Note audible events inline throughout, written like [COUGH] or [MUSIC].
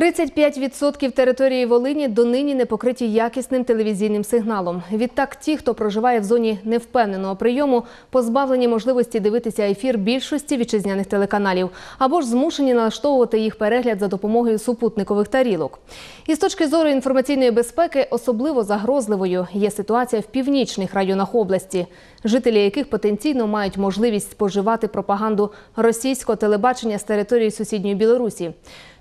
35% території Волині донині не покриті якісним телевізійним сигналом. Відтак, ті, хто проживає в зоні невпевненого прийому, позбавлені можливості дивитися ефір більшості вітчизняних телеканалів або ж змушені налаштовувати їх перегляд за допомогою супутникових тарілок. І з точки зору інформаційної безпеки особливо загрозливою є ситуація в північних районах області, жителі яких потенційно мають можливість споживати пропаганду російського телебачення з території сусідньої Білорусі.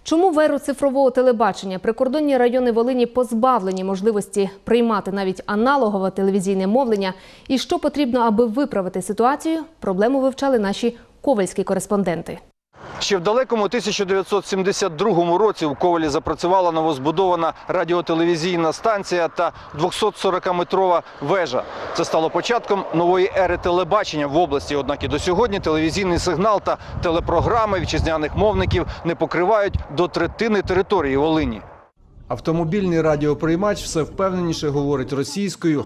Чому в еру цифрового телебачення прикордонні райони Волині позбавлені можливості приймати навіть аналогове телевізійне мовлення? І що потрібно, аби виправити ситуацію? Проблему вивчали наші ковальські кореспонденти. Ще в далекому 1972 році в Ковалі запрацювала новозбудована радіотелевізійна станція та 240-метрова вежа. Це стало початком нової ери телебачення в області. Однак і до сьогодні телевізійний сигнал та телепрограми вітчизняних мовників не покривають до третини території Волині. Автомобільний радіоприймач все впевненіше говорить російською.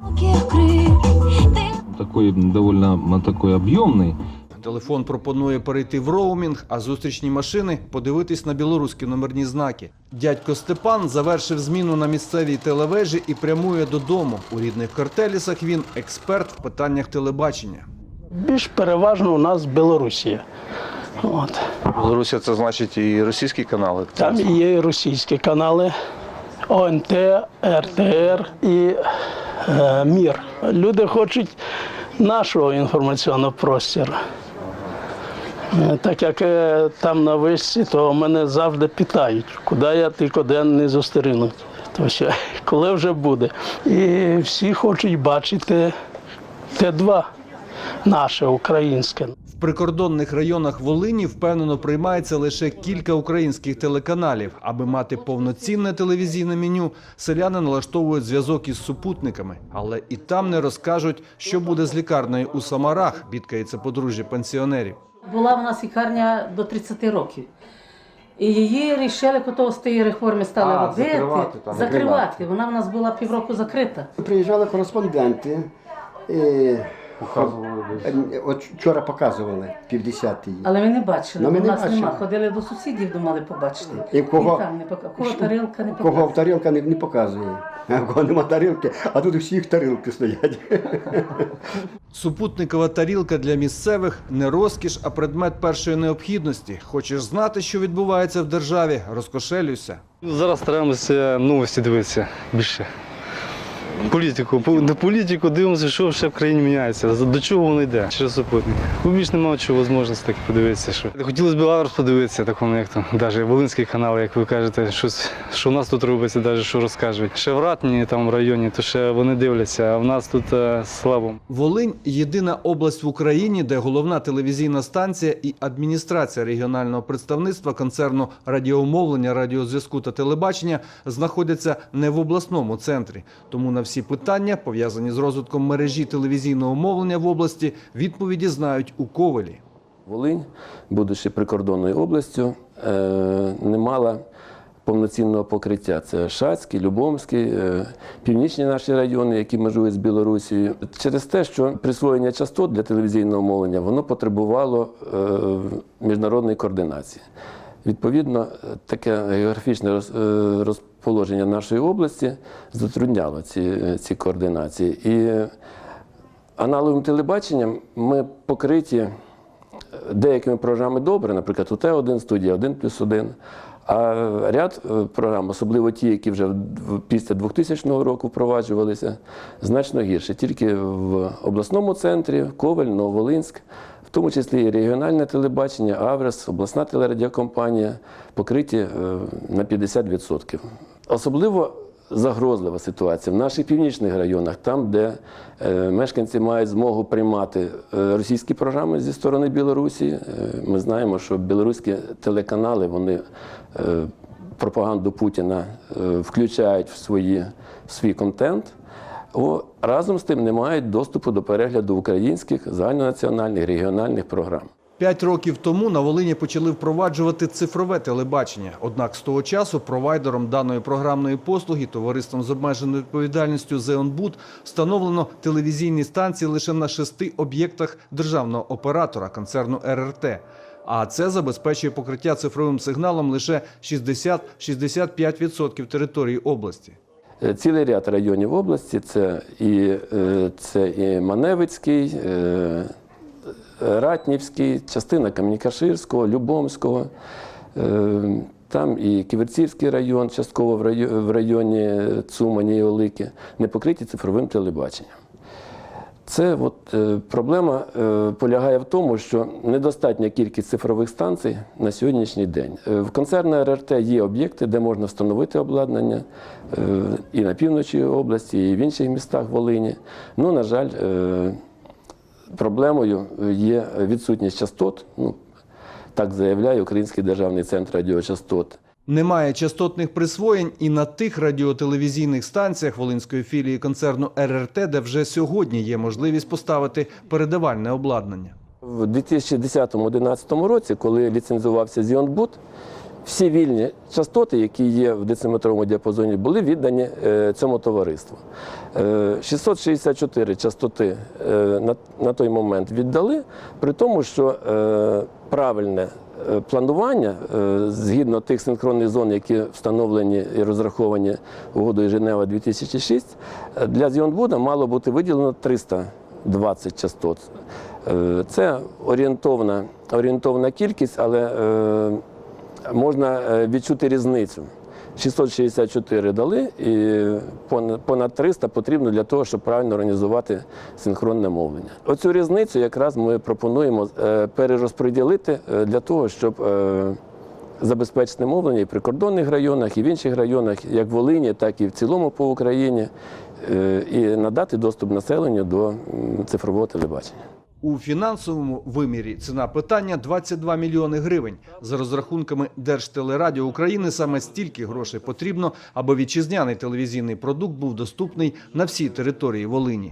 такой довольно такой объемный. Телефон пропонує перейти в роумінг, а зустрічні машини подивитись на білоруські номерні знаки. Дядько Степан завершив зміну на місцевій телевежі і прямує додому. У рідних картелісах він експерт в питаннях телебачення. Більш переважно у нас Білорусія. От. Білорусія це значить і російські канали. Там є і російські канали ОНТ, РТР і е, Мір. Люди хочуть нашого інформаційного простору. Е, Так як е, там на вишці, то мене завжди питають, куди я тільки день не. То що, [LAUGHS] коли вже буде. І всі хочуть бачити Т2 наше українське. В прикордонних районах Волині впевнено приймається лише кілька українських телеканалів. Аби мати повноцінне телевізійне меню, селяни налаштовують зв'язок із супутниками, але і там не розкажуть, що буде з лікарнею у Самарах. Бідкається подружжя пенсіонерів. Була в нас лікарня до 30 років. І її рішили, коли з тієї реформи стали А, робити, закривати там. закривати. Вона в нас була півроку закрита. Приїжджали кореспонденти. І... Е, От вчора показували півдесятий. Але ми не бачили, Ну, ми бо не нас бачили. нема. Ходили до сусідів, думали побачити. І кого- там не пока... кого тарілка не Кого показує. тарілка не, не показує. В кого нема тарілки, а тут у всіх тарілки стоять. Супутникова тарілка для місцевих не розкіш, а предмет першої необхідності. Хочеш знати, що відбувається в державі? Розкошелюйся. Зараз стараємося новості дивитися більше. Політику. По- На політику дивимося, що ще в країні міняється. До чого воно йде через супутник. Бо більш немає чого можливості так подивитися. Що. Хотілося б Беларусь подивитися, такому, як там, навіть Волинський канал, як ви кажете, щось, що в нас тут робиться, навіть що розкажуть. Ще в Ратні там в районі, то ще вони дивляться, а в нас тут е, слабо. Волинь єдина область в Україні, де головна телевізійна станція і адміністрація регіонального представництва концерну радіомовлення, радіозв'язку та телебачення знаходяться не в обласному центрі. Тому на всі питання, пов'язані з розвитком мережі телевізійного мовлення в області, відповіді знають у Ковелі. Волинь, будучи прикордонною областю, е, не мала повноцінного покриття. Це Шацький, Любомський, е, північні наші райони, які межують з Білорусією. Через те, що присвоєння частот для телевізійного мовлення воно потребувало е, міжнародної координації. Відповідно, таке географічне роз- е, розположення нашої області затрудняло ці, е, ці координації. І аналоговим телебаченням ми покриті деякими програмами добре, наприклад, УТ-1 студія 1 плюс 1. А ряд е, програм, особливо ті, які вже після 2000 року впроваджувалися, значно гірше. Тільки в обласному центрі, Ковель, Нововолинськ, в тому числі і регіональне телебачення, Аврес, обласна телерадіокомпанія покриті е, на 50%. Особливо загрозлива ситуація в наших північних районах, там, де е, мешканці мають змогу приймати е, російські програми зі сторони Білорусі. Е, ми знаємо, що білоруські телеканали вони пропаганду Путіна включають в, свої, в свій контент. О, разом з тим не мають доступу до перегляду українських загальнонаціональних регіональних програм. П'ять років тому на Волині почали впроваджувати цифрове телебачення. Однак з того часу провайдером даної програмної послуги товариством з обмеженою відповідальністю «Зеонбуд» встановлено телевізійні станції лише на шести об'єктах державного оператора концерну РРТ. А це забезпечує покриття цифровим сигналом лише 60-65% території області. Е, Цілий ряд районів області це і, е, це і Маневицький, е, Ратнівський, частина Кам'янка-Ширського, Любомського. е, Там і Ківерцівський район, частково в районі Цумані і Олики, не покриті цифровим телебаченням. Це от, е, проблема е, полягає в тому, що недостатня кількість цифрових станцій на сьогоднішній день. Е, в концерні РРТ є об'єкти, де можна встановити обладнання і на півночі області, і в інших містах Волині. Ну, на жаль, проблемою є відсутність частот. Ну, так заявляє Український державний центр радіочастот. Немає частотних присвоєнь і на тих радіотелевізійних станціях Волинської філії концерну РРТ, де вже сьогодні є можливість поставити передавальне обладнання. В 2010-2011 році, коли ліцензувався Зіонбут, всі вільні частоти, які є в дециметровому діапазоні, були віддані е, цьому товариству. Е, 664 частоти е, на, той момент віддали, при тому, що е, правильне е, планування е, згідно тих синхронних зон, які встановлені і розраховані угодою Женева 2006, е, для Зіонбуда мало бути виділено 320 частот. Е, Це орієнтовна, орієнтовна кількість, але е, можна е, відчути різницю. 664 дали і понад 300 потрібно для того, щоб правильно організувати синхронне мовлення. Оцю різницю якраз ми пропонуємо е, перерозподілити е, для того, щоб забезпечити мовлення і в прикордонних районах, і в інших районах, як в Волині, так і в цілому по Україні, і надати доступ населенню до цифрового телебачення. У фінансовому вимірі ціна питання 22 мільйони гривень. За розрахунками Держтелерадіо України саме стільки грошей потрібно, аби вітчизняний телевізійний продукт був доступний на всій території Волині.